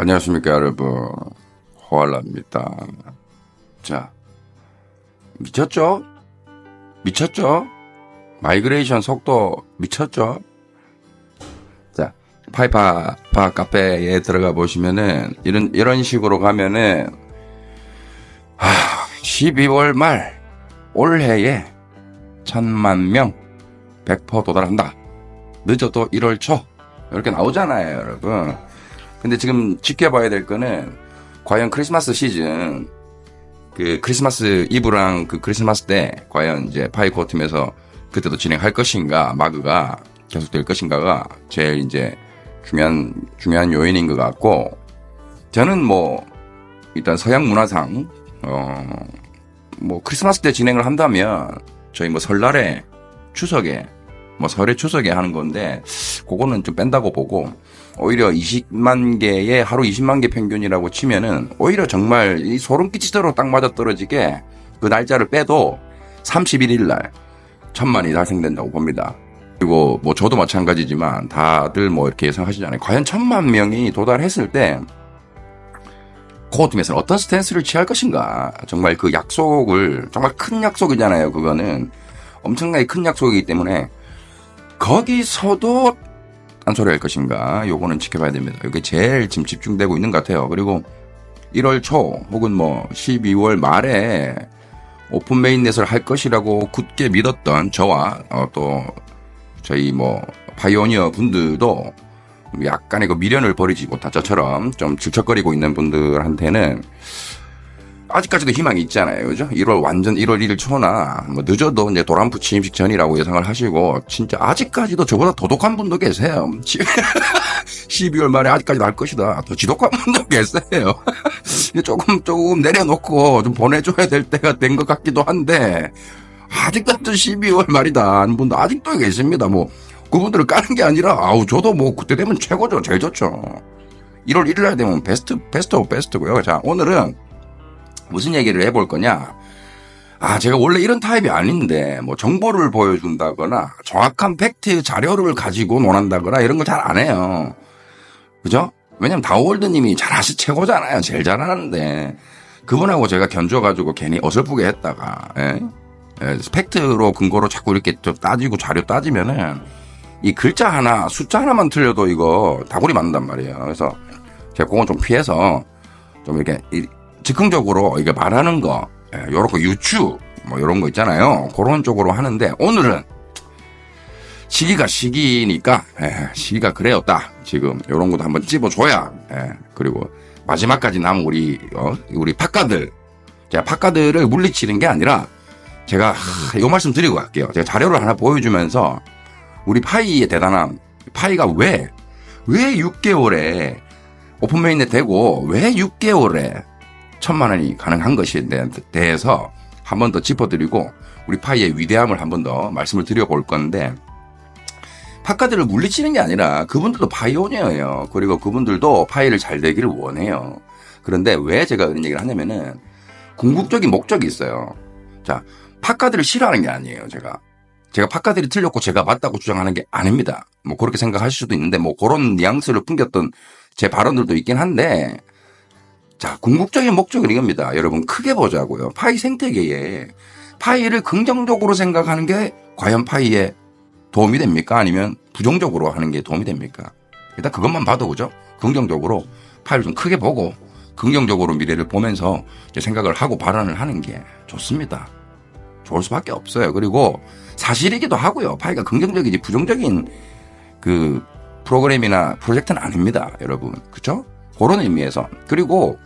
안녕하십니까 여러분 호알라입니다 자 미쳤죠? 미쳤죠? 마이그레이션 속도 미쳤죠? 자 파이파 파 카페에 들어가 보시면은 이런 이런 식으로 가면은 아 12월 말 올해에 천만 명 100% 도달한다 늦어도 1월 초 이렇게 나오잖아요 여러분 근데 지금 지켜봐야 될 거는 과연 크리스마스 시즌 그 크리스마스 이브랑 그 크리스마스 때 과연 이제 파이코 팀에서 그때도 진행할 것인가 마그가 계속될 것인가가 제일 이제 중요한 중요한 요인인 것 같고 저는 뭐 일단 서양 문화상 어 뭐 크리스마스 때 진행을 한다면 저희 뭐 설날에 추석에 뭐 설에 추석에 하는 건데 그거는 좀 뺀다고 보고 오히려 20만 개의 하루 20만 개 평균이라고 치면은 오히려 정말 이 소름 끼치도록 딱 맞아 떨어지게 그 날짜를 빼도 31일 날 천만이 달성된다고 봅니다. 그리고 뭐 저도 마찬가지지만 다들 뭐 이렇게 예상하시잖아요. 과연 천만 명이 도달했을 때 코어팀에서는 어떤 스탠스를 취할 것인가. 정말 그 약속을 정말 큰 약속이잖아요. 그거는 엄청나게 큰 약속이기 때문에 거기서도 딴소리 할 것인가 요거는 지켜봐야 됩니다. 이게 제일 지금 집중되고 있는 것 같아요. 그리고 1월 초 혹은 뭐 12월 말에 오픈 메인넷을 할 것이라고 굳게 믿었던 저와 어, 또 저희 뭐 파이오니어 분들도 약간의 그 미련을 버리지 못한 저처럼 좀 질척거리고 있는 분들한테는 아직까지도 희망이 있잖아요. 그죠? 1월 완전 1월 1일 초나 뭐 늦어도 이제 도란프 취임식 전이라고 예상을 하시고 진짜 아직까지도 저보다 도독한 분도 계세요. 12월 말에 아직까지 날 것이다. 더 지독한 분도 계세요. 조금 조금 내려놓고 좀 보내줘야 될 때가 된 것 같기도 한데 아직까지도 12월 말이다 하는 분도 아직도 계십니다. 뭐 그분들을 까는 게 아니라 아우 저도 뭐 그때 되면 최고죠. 제일 좋죠. 1월 1일 날 되면 베스트 베스트 오브 베스트고요. 자 오늘은 무슨 얘기를 해볼 거냐? 아, 제가 원래 이런 타입이 아닌데, 뭐, 정보를 보여준다거나, 정확한 팩트 자료를 가지고 논한다거나, 이런 거 잘 안 해요. 그죠? 왜냐면 다우월드님이 잘하시 최고잖아요. 제일 잘하는데. 그분하고 제가 견줘가지고 괜히 어설프게 했다가, 예? 예, 팩트로 근거로 자꾸 이렇게 좀 따지고 자료 따지면은, 이 글자 하나, 숫자 하나만 틀려도 이거 다구리 맞는단 말이에요. 그래서 제가 그건 좀 피해서, 좀 이렇게, 이- 즉흥적으로 이게 말하는 거, 예, 요런 거 유추, 뭐 요런 거 있잖아요. 그런 쪽으로 하는데 오늘은 시기가 시기니까 예, 시기가 그래요 딱 지금 요런 것도 한번 찝어줘야 예, 그리고 마지막까지 남은 우리 어, 우리 팟가들 제가 팟가들을 물리치는 게 아니라 제가 하, 요 말씀 드리고 갈게요. 제가 자료를 하나 보여주면서 우리 파이의 대단함 파이가 왜왜 6개월에 오픈 메인에 되고 왜 6개월에 천만 원이 가능한 것에 대해서 한 번 더 짚어드리고 우리 파이의 위대함을 한 번 더 말씀을 드려볼 건데 팟카드를 물리치는 게 아니라 그분들도 파이오니어예요. 그리고 그분들도 파이를 잘 되기를 원해요. 그런데 왜 제가 그런 얘기를 하냐면은 궁극적인 목적이 있어요. 자, 팟카드를 싫어하는 게 아니에요, 제가. 제가 팟카드를 틀렸고 제가 맞다고 주장하는 게 아닙니다. 뭐 그렇게 생각하실 수도 있는데 뭐 그런 뉘앙스를 풍겼던 제 발언들도 있긴 한데 자, 궁극적인 목적은 이겁니다. 여러분, 크게 보자고요. 파이 생태계에 파이를 긍정적으로 생각하는 게 과연 파이에 도움이 됩니까? 아니면 부정적으로 하는 게 도움이 됩니까? 일단 그것만 봐도 그죠? 긍정적으로 파이를 좀 크게 보고 긍정적으로 미래를 보면서 생각을 하고 발언을 하는 게 좋습니다. 좋을 수밖에 없어요. 그리고 사실이기도 하고요. 파이가 긍정적이지 부정적인 그 프로그램이나 프로젝트는 아닙니다. 여러분. 그쵸? 그런 의미에서. 그리고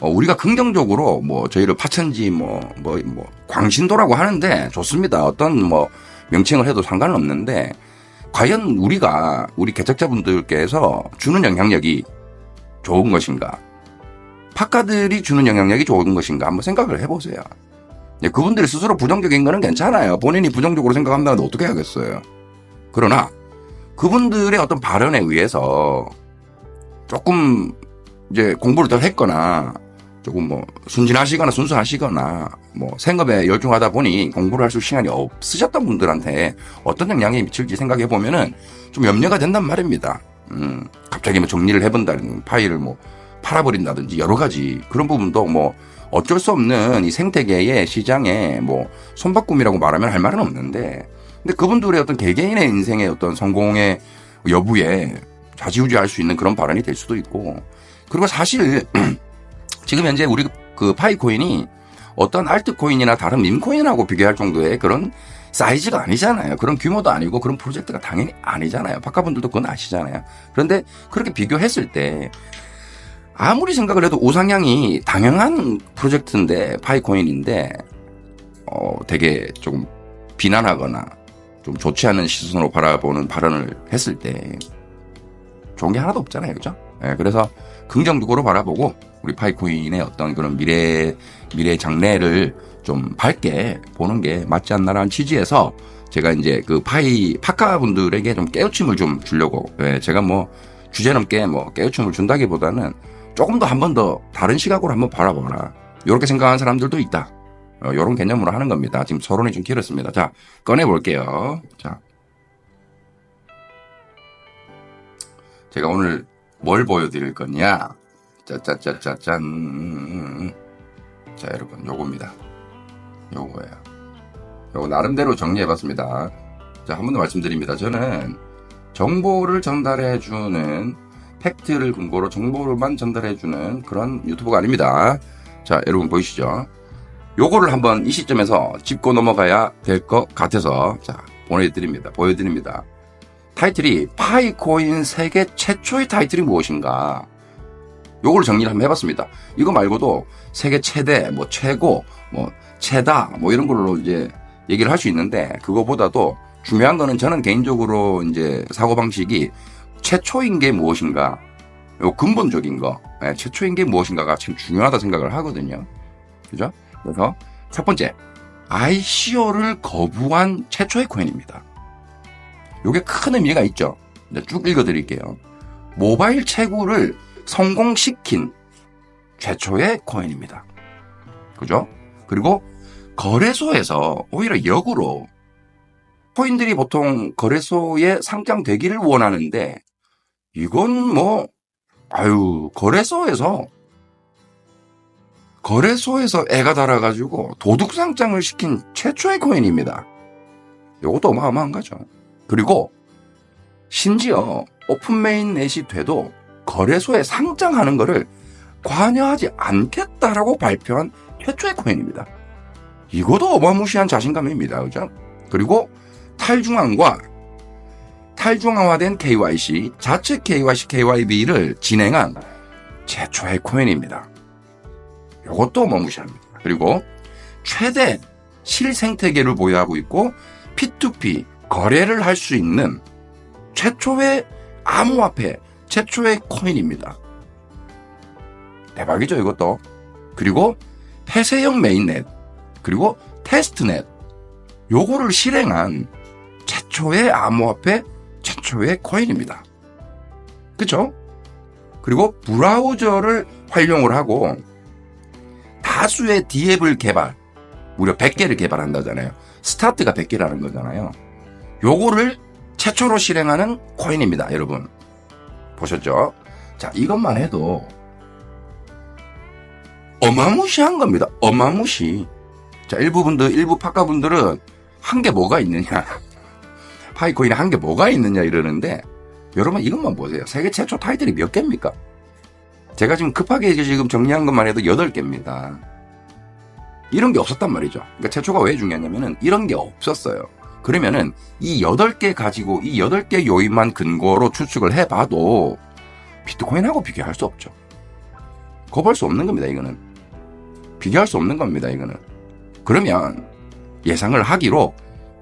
어, 우리가 긍정적으로 뭐 저희를 파천지 뭐, 뭐, 뭐, 광신도라고 하는데 좋습니다. 어떤 뭐 명칭을 해도 상관은 없는데 과연 우리가 우리 개척자분들께서 주는 영향력이 좋은 것인가? 팟카들이 주는 영향력이 좋은 것인가? 한번 생각을 해보세요. 예, 그분들이 스스로 부정적인 거는 괜찮아요. 본인이 부정적으로 생각한다는데 어떻게 하겠어요? 그러나 그분들의 어떤 발언에 의해서 조금 이제 공부를 더 했거나 조금 뭐 순진하시거나 순수하시거나 뭐 생업에 열중하다 보니 공부를 할 수 시간이 없으셨던 분들한테 어떤 영향이 미칠지 생각해 보면은 좀 염려가 된단 말입니다. 음, 갑자기 뭐 정리를 해본다는 파일을 뭐 팔아버린다든지 여러 가지 그런 부분도 뭐 어쩔 수 없는 이 생태계의 시장에 뭐 손바꿈이라고 말하면 할 말은 없는데 근데 그분들의 어떤 개개인의 인생의 어떤 성공의 여부에 좌지우지할 수 있는 그런 발언이 될 수도 있고 그리고 사실 지금 현재 우리 그 파이코인이 어떤 알트코인이나 다른 밈코인하고 비교할 정도의 그런 사이즈가 아니잖아요. 그런 규모도 아니고 그런 프로젝트가 당연히 아니잖아요. 박가분들도 그건 아시잖아요. 그런데 그렇게 비교했을 때 아무리 생각을 해도 우상향이 당연한 프로젝트인데 파이코인인데 어 되게 조금 비난하거나 좀 좋지 않은 시선으로 바라보는 발언을 했을 때 좋은 게 하나도 없잖아요. 그죠? 예, 그래서 긍정적으로 바라보고 우리 파이코인의 어떤 그런 미래 미래 장래를 좀 밝게 보는 게 맞지 않나라는 취지에서 제가 이제 그 파이 파카 분들에게 좀 깨우침을 좀 주려고 예, 제가 뭐 주제 넘게 뭐 깨우침을 준다기보다는 조금 더 한 번 더 다른 시각으로 한번 바라보라 이렇게 생각하는 사람들도 있다. 어, 이런 개념으로 하는 겁니다. 지금 서론이 좀 길었습니다. 자 꺼내 볼게요. 자 제가 오늘 뭘 보여드릴 거냐? 짜짜짜짜짠. 자, 여러분, 요겁니다. 요거예요. 요거 나름대로 정리해봤습니다. 자, 한 번 더 말씀드립니다. 저는 정보를 전달해주는 팩트를 근거로 정보를만 전달해주는 그런 유튜브가 아닙니다. 자, 여러분 보이시죠? 요거를 한번 이 시점에서 짚고 넘어가야 될 것 같아서, 자, 보내드립니다. 보여드립니다. 타이틀이 파이코인 세계 최초의 타이틀이 무엇인가? 요걸 정리를 한번 해봤습니다. 이거 말고도 세계 최대, 뭐 최고, 뭐 최다, 뭐 이런 걸로 이제 얘기를 할 수 있는데 그거보다도 중요한 거는 저는 개인적으로 이제 사고방식이 최초인 게 무엇인가, 요 근본적인 거, 예, 최초인 게 무엇인가가 참 중요하다 생각을 하거든요. 그죠? 그래서 첫 번째, ICO를 거부한 최초의 코인입니다. 요게 큰 의미가 있죠. 쭉 읽어드릴게요. 모바일 채굴을 성공시킨 최초의 코인입니다. 그죠? 그리고 거래소에서 오히려 역으로 코인들이 보통 거래소에 상장되기를 원하는데 이건 뭐 아유 거래소에서 거래소에서 애가 달아가지고 도둑 상장을 시킨 최초의 코인입니다. 이것도 어마어마한 거죠. 그리고 심지어 오픈메인넷이 돼도 거래소에 상장하는 것을 관여하지 않겠다라고 발표한 최초의 코인입니다. 이것도 어마무시한 자신감입니다. 그죠? 그리고 탈중앙과 탈중앙화된 KYC, 자체 KYC, KYB를 진행한 최초의 코인입니다. 이것도 어마무시합니다. 그리고 최대 실생태계를 보유하고 있고 P2P 거래를 할 수 있는 최초의 암호화폐, 최초의 코인입니다. 대박이죠, 이것도. 그리고 폐쇄형 메인넷, 그리고 테스트넷, 요거를 실행한 최초의 암호화폐, 최초의 코인입니다. 그쵸? 그리고 브라우저를 활용을 하고 다수의 디앱을 개발, 무려 100개를 개발한다잖아요. 스타트가 100개라는 거잖아요. 요거를 최초로 실행하는 코인입니다, 여러분. 보셨죠? 자, 이것만 해도 어마무시한 겁니다. 어마무시. 자, 일부 분들, 일부 파카분들은 한 게 뭐가 있느냐. 파이코인에 한 게 뭐가 있느냐 이러는데, 여러분 이것만 보세요. 세계 최초 타이틀이 몇 개입니까? 제가 지금 급하게 지금 정리한 것만 해도 8개입니다. 이런 게 없었단 말이죠. 그러니까 최초가 왜 중요하냐면은 이런 게 없었어요. 그러면은 이 8개 가지고 이 8개 요인만 근거로 추측을 해봐도 비트코인하고 비교할 수 없죠. 거부할 수 없는 겁니다, 이거는. 비교할 수 없는 겁니다, 이거는. 그러면 예상을 하기로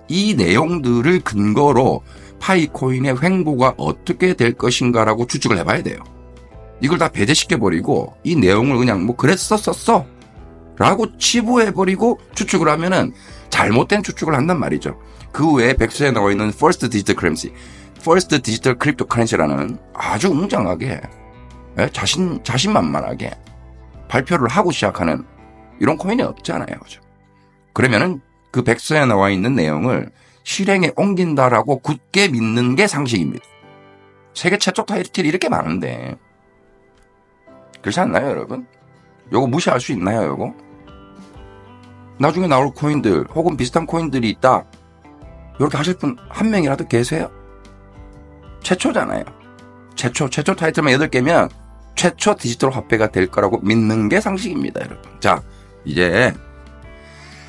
이 내용들을 근거로 파이코인의 횡보가 어떻게 될 것인가라고 추측을 해봐야 돼요. 이걸 다 배제시켜버리고 이 내용을 그냥 뭐 그랬었었어 라고 치부해버리고 추측을 하면은 잘못된 추측을 한단 말이죠. 그 외에 백서에 나와 있는 First Digital Currency, First Digital Cryptocurrency라는 아주 웅장하게 예, 자신 자신만만하게 발표를 하고 시작하는 이런 코인이 없잖아요, 그죠? 그러면은 그 백서에 나와 있는 내용을 실행에 옮긴다라고 굳게 믿는 게 상식입니다. 세계 최초 타이틀이 이렇게 많은데 그렇지 않나요, 여러분? 요거 무시할 수 있나요, 요거? 나중에 나올 코인들 혹은 비슷한 코인들이 있다. 이렇게 하실 분 한 명이라도 계세요? 최초잖아요. 최초, 최초 타이틀만 8개면 최초 디지털 화폐가 될 거라고 믿는 게 상식입니다, 여러분. 자, 이제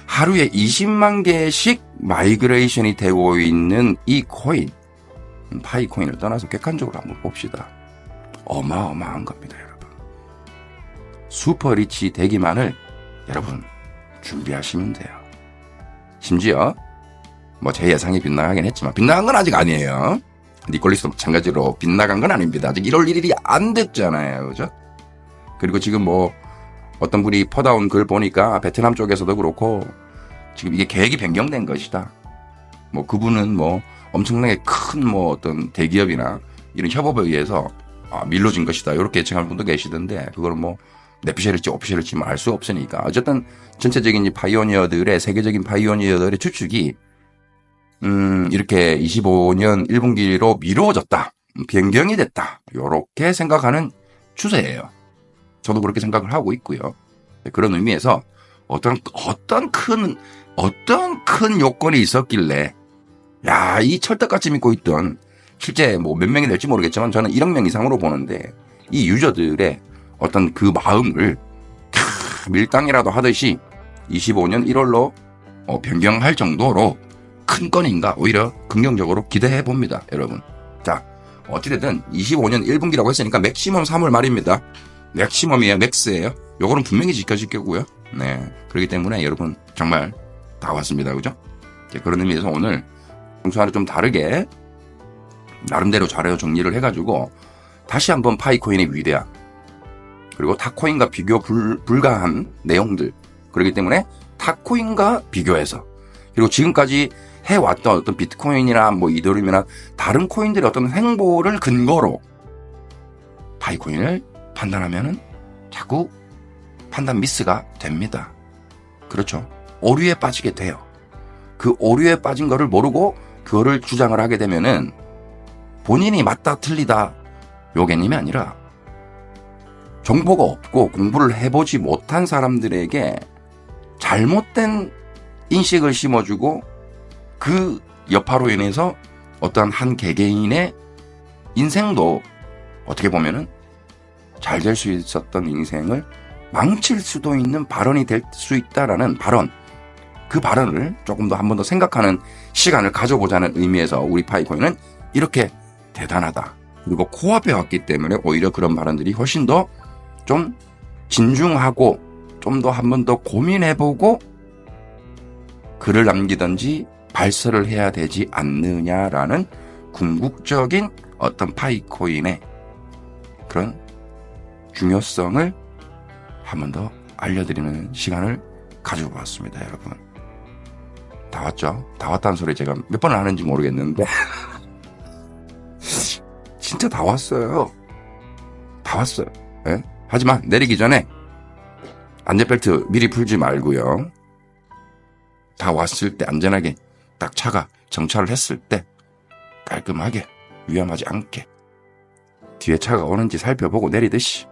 하루에 20만 개씩 마이그레이션이 되고 있는 이 코인, 파이 코인을 떠나서 객관적으로 한번 봅시다. 어마어마한 겁니다, 여러분. 슈퍼 리치 되기만을 여러분 준비하시면 돼요. 심지어 뭐 제 예상이 빗나가긴 했지만 빗나간 건 아직 아니에요. 니콜리스도 마찬가지로 빗나간 건 아닙니다. 아직 1월 1일이 안 됐잖아요. 그죠? 그리고 지금 뭐 어떤 분이 퍼다운 글 보니까 베트남 쪽에서도 그렇고 지금 이게 계획이 변경된 것이다. 뭐 그분은 뭐 엄청나게 큰 뭐 어떤 대기업이나 이런 협업에 의해서 아, 밀려진 것이다. 이렇게 예측하는 분도 계시던데 그거는 뭐 내피셜일지 오피셜일지 알 수 없으니까 어쨌든 전체적인 이 파이오니어들의 세계적인 파이오니어들의 추측이 음 이렇게 25년 1분기로 미뤄졌다. 변경이 됐다. 요렇게 생각하는 추세예요. 저도 그렇게 생각을 하고 있고요. 네, 그런 의미에서 어떤 어떤 큰 어떤 큰 요건이 있었길래 야 이 철떡같이 믿고 있던 실제 뭐 몇 명이 될지 모르겠지만 저는 1억 명 이상으로 보는데 이 유저들의 어떤 그 마음을 캬, 밀당이라도 하듯이 25년 1월로 어, 변경할 정도로 큰 건인가 오히려 긍정적으로 기대해 봅니다, 여러분. 자, 어찌됐든 25년 1분기라고 했으니까 맥시멈 3월 말입니다. 맥시멈이에요, 맥스예요. 요거는 분명히 지켜질 거고요. 네, 그렇기 때문에 여러분 정말 다 왔습니다, 그죠? 그런 의미에서 오늘 평소와는 좀 다르게 나름대로 자료 정리를 해가지고 다시 한번 파이코인의 위대함 그리고 타코인과 비교 불, 불가한 내용들 그렇기 때문에 타코인과 비교해서 그리고 지금까지 해왔던 어떤 비트코인이나 뭐 이더리움이나 다른 코인들의 어떤 행보를 근거로 파이코인을 판단하면은 자꾸 판단 미스가 됩니다. 그렇죠. 오류에 빠지게 돼요. 그 오류에 빠진 거를 모르고 그거를 주장을 하게 되면은 본인이 맞다 틀리다 요 개념이 아니라 정보가 없고 공부를 해보지 못한 사람들에게 잘못된 인식을 심어주고 그 여파로 인해서 어떠한 한 개개인의 인생도 어떻게 보면은 잘 될 수 있었던 인생을 망칠 수도 있는 발언이 될 수 있다라는 발언. 그 발언을 조금 더 한 번 더 생각하는 시간을 가져보자는 의미에서 우리 파이코인은 이렇게 대단하다. 그리고 코앞에 왔기 때문에 오히려 그런 발언들이 훨씬 더 좀 진중하고 좀 더 한 번 더 고민해보고 글을 남기든지 발설을 해야 되지 않느냐라는 궁극적인 어떤 파이코인의 그런 중요성을 한 번 더 알려드리는 시간을 가지고 왔습니다, 여러분. 다 왔죠? 다 왔다는 소리 제가 몇 번을 하는지 모르겠는데. 진짜 다 왔어요. 다 왔어요. 예? 하지만 내리기 전에 안전벨트 미리 풀지 말고요. 다 왔을 때 안전하게 딱 차가 정차를 했을 때 깔끔하게 위험하지 않게 뒤에 차가 오는지 살펴보고 내리듯이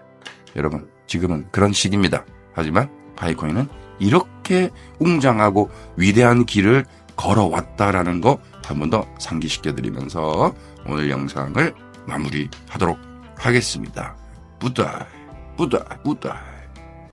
여러분 지금은 그런 시기입니다. 하지만 파이코인은 이렇게 웅장하고 위대한 길을 걸어왔다라는 거 한 번 더 상기시켜 드리면서 오늘 영상을 마무리하도록 하겠습니다. 부다 부다 부다